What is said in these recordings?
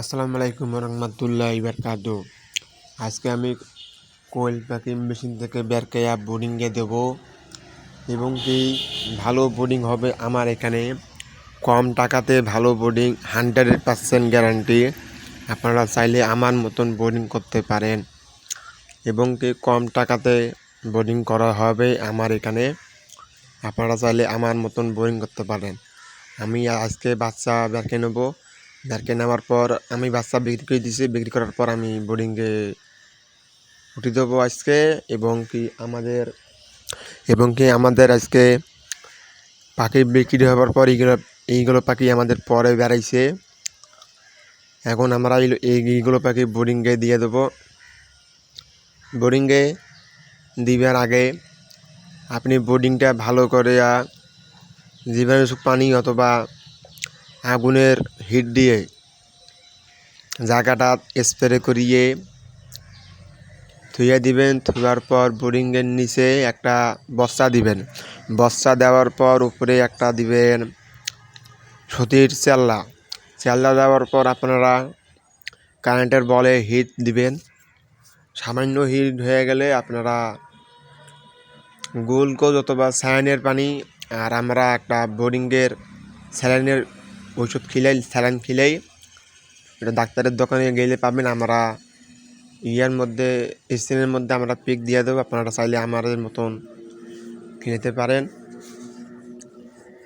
আসসালামু আলাইকুম রহমতুল্লাহ বারকাতু। আজকে আমি কোয়েল পাখি মেশিন থেকে বেরকাইয়া বোর্ডিংয়ে দেব এবং কি ভালো বোর্ডিং হবে আমার এখানে। কম টাকাতে ভালো বোর্ডিং, হান্ড্রেড পার্সেন্ট গ্যারান্টি। আপনারা চাইলে আমার মতন বোর্ডিং করতে পারেন। এবং কি কম টাকাতে বোর্ডিং করা হবে আমার এখানে। আপনারা চাইলে আমার মতন বোর্ডিং করতে পারেন। আমি আজকে বাচ্চা বেরকে নেব। বেরকে নেওয়ার পর আমি বাচ্চা বিক্রি করে দিয়েছি বিক্রি করার পর আমি বোর্ডিংয়ে উঠে দেবো আজকে এবং কি আমাদের, এবং কি আমাদের আজকে পাখি বিক্রি হওয়ার পর এইগুলো এইগুলো পাখি আমাদের পরে বেড়াইছে। এখন আমরা এই- এই এইগুলো পাখি বোর্ডিংয়ে দিয়ে দেবো। বোর্ডিংয়ে দিবার আগে আপনি বোর্ডিংটা ভালো করে জীবাণুযুক্ত পানি অথবা আগুনের হিট দিয়ে জায়গাটা স্প্রে করিয়ে ধুয়ে দিবেন। ধোয়ার পর বোরিংয়ের নিচে একটা বস্তা দিবেন। বস্তা দেওয়ার পর উপরে একটা দিবেন সুতির চেল্লা। চেল্লা দেওয়ার পর আপনারা কারেন্টের বলে হিট দিবেন। সামান্য হিট হয়ে গেলে আপনারা গোলকোজ অথবা স্যালাইনের পানি আর আমরা একটা বোরিংয়ের স্যালাইনের ওষুধ খিলাই, স্যালাইন খিলাই, এটা ডাক্তারের দোকানে গেলে পাবেন। আমরা ইয়ার মধ্যে স্ক্রিনের মধ্যে আমরা পিক দিয়ে দেবো। আপনারা চাইলে আমাদের মতন কিনতে পারেন।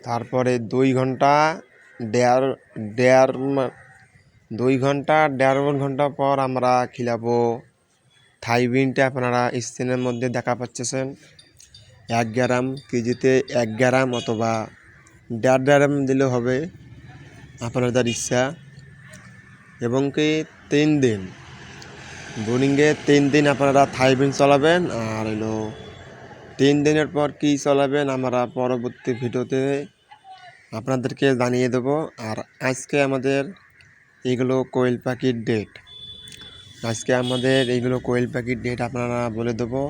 তারপরে দুই ঘণ্টা দেড় দেড় দুই ঘণ্টা, দেড় ঘণ্টা পর আমরা খিলাবো থাইবিনটা আপনারা স্ক্রিনের মধ্যে দেখা পাচ্ছেন। এক গ্রাম কেজিতে এক গ্রাম অথবা দেড় গ্রাম দিলে হবে। আপনাদের ইচ্ছা। এবং কি তিন দিন। বোর্ডিংয়ে তিন দিন আপনারা থাইবিন চালাবেন। আর হলো তিন দিনের পর কী চালাবেন আমরা পরবর্তী ভিডিওতে আপনাদেরকে জানিয়ে দেব। আর আজকে আমাদের এগুলো কোয়েল পাখির ডেট আজকে আমাদের এইগুলো কোয়েল পাখির ডেট আপনারা বলে দেবো।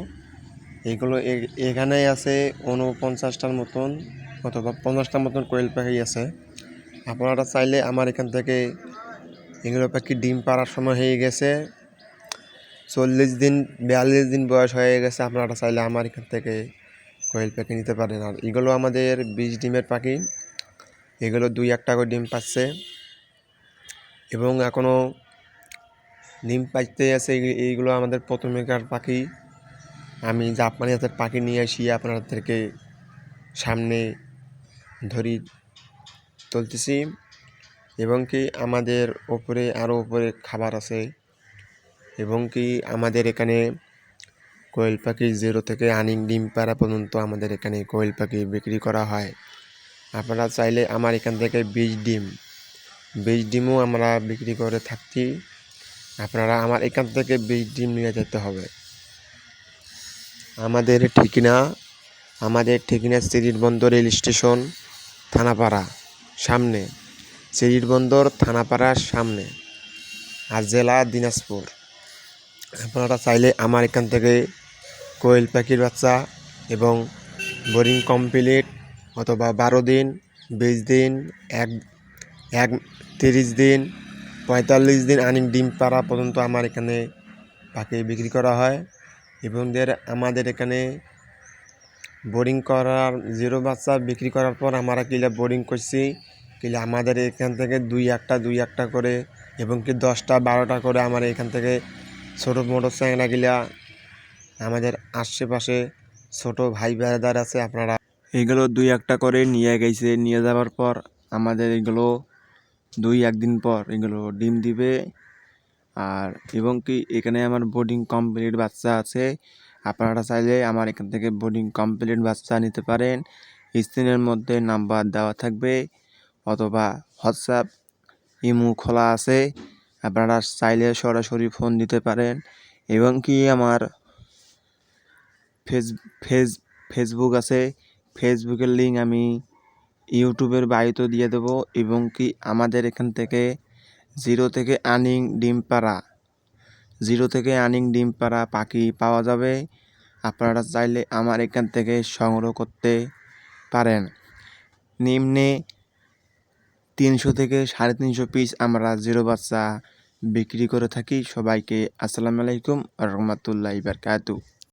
এগুলো এখানেই আছে উনপঞ্চাশটার মতন অথবা পঞ্চাশটার মতন কোয়েল পাখি আছে। আপনারা চাইলে আমার এখান থেকে এগুলো পাখি ডিম পাড়ার সময় হয়ে গেছে, চল্লিশ দিন, বিয়াল্লিশ দিন বয়স হয়ে গেছে, আপনারা চাইলে আমার এখান থেকে কোয়েল পাখি নিতে পারেন। আর এগুলো আমাদের বিশ ডিমের পাখি, এগুলো দুই একটা করে ডিম পাচ্ছে। এবং এখনও ডিম পাইতে আছে, এই- এইগুলো আমাদের প্রথমেকার পাখি, আমি জাপানি হাতের পাখি নিয়ে আসি, আপনাদেরকে সামনে ধরি। তুলতেছি এবং কি আমাদের ওপরে আরও উপরে খাবার আছে এবং কি আমাদের এখানে কোয়েল পাখি জিরো থেকে আনিং ডিম পাড়া পর্যন্ত আমাদের এখানে কোয়েল পাখি বিক্রি করা হয়। আপনারা চাইলে আমার এখান থেকে বীজ ডিম, বীজ ডিমও আমরা বিক্রি করে থাকছি আপনারা আমার এখান থেকে বীজ ডিম নিয়ে যেতে হবে। আমাদের ঠিকানা আমাদের ঠিকানা সিরির বন্দর রেল স্টেশন, থানাপাড়া। সামনে সিরির বন্দর থানাপাড়ার সামনে আর জেলা দিনাজপুর। আপনারা চাইলে আমার এখান থেকে কোয়েল পাখির বাচ্চা এবং বোরিং কমপ্লিট অথবা বারো দিন, বিশ দিন, এক এক, তিরিশ দিন, পঁয়তাল্লিশ দিন আনিক ডিম পাড়া পর্যন্ত আমার এখানে পাখি বিক্রি করা হয়। এবং আমাদের এখানে বোরিং করার, জিরো বাচ্চা বিক্রি করার পর আমরা কিলা বোরিং করছি, কিলা আমাদের এখান থেকে দুই একটা দুই একটা করে, এবং কি দশটা, বারোটা করে আমার এখান থেকে ছোটো মোটো চ্যাংরা গিলা আমাদের আশেপাশে ছোট ভাই বেড়াদার আছে আপনারা। এগুলো দুই একটা করে নিয়ে গেছে, নিয়ে যাওয়ার পর আমাদের এগুলো দুই একদিন পর এগুলো ডিম দিবে। আর এবং কি এখানে আমার বোর্ডিং কমপ্লিট বাচ্চা আছে। আপনারা চাইলে আমার এখান থেকে বোর্ডিং কমপ্লিট বাচ্চা নিতে পারেন। স্ক্রিনের মধ্যে নাম্বার দেওয়া থাকবে অথবা হোয়াটসঅ্যাপ, ইমো খোলা আছে। আপনারা চাইলে সরাসরি ফোন দিতে পারেন এবং কি আমার ফেস ফেস ফেসবুক আছে। ফেসবুকের লিঙ্ক আমি ইউটিউবের বাড়িতে দিয়ে দেবো এবং কি আমাদের এখান থেকে জিরো থেকে আর্নিং ডিম পাড়া জিরো থেকে আর্নিং ডিম পাড়া পাখি পাওয়া যাবে। আপনারা চাইলে আমার এখান থেকে সংগ্রহ করতে পারেন। নিম্নে তিনশো থেকে সাড়ে তিনশো পিস আমরা জিরো বাচ্চা বিক্রি করে থাকি। সবাইকে আসসালামু আলাইকুম রহমতুল্লাহ বারকাতু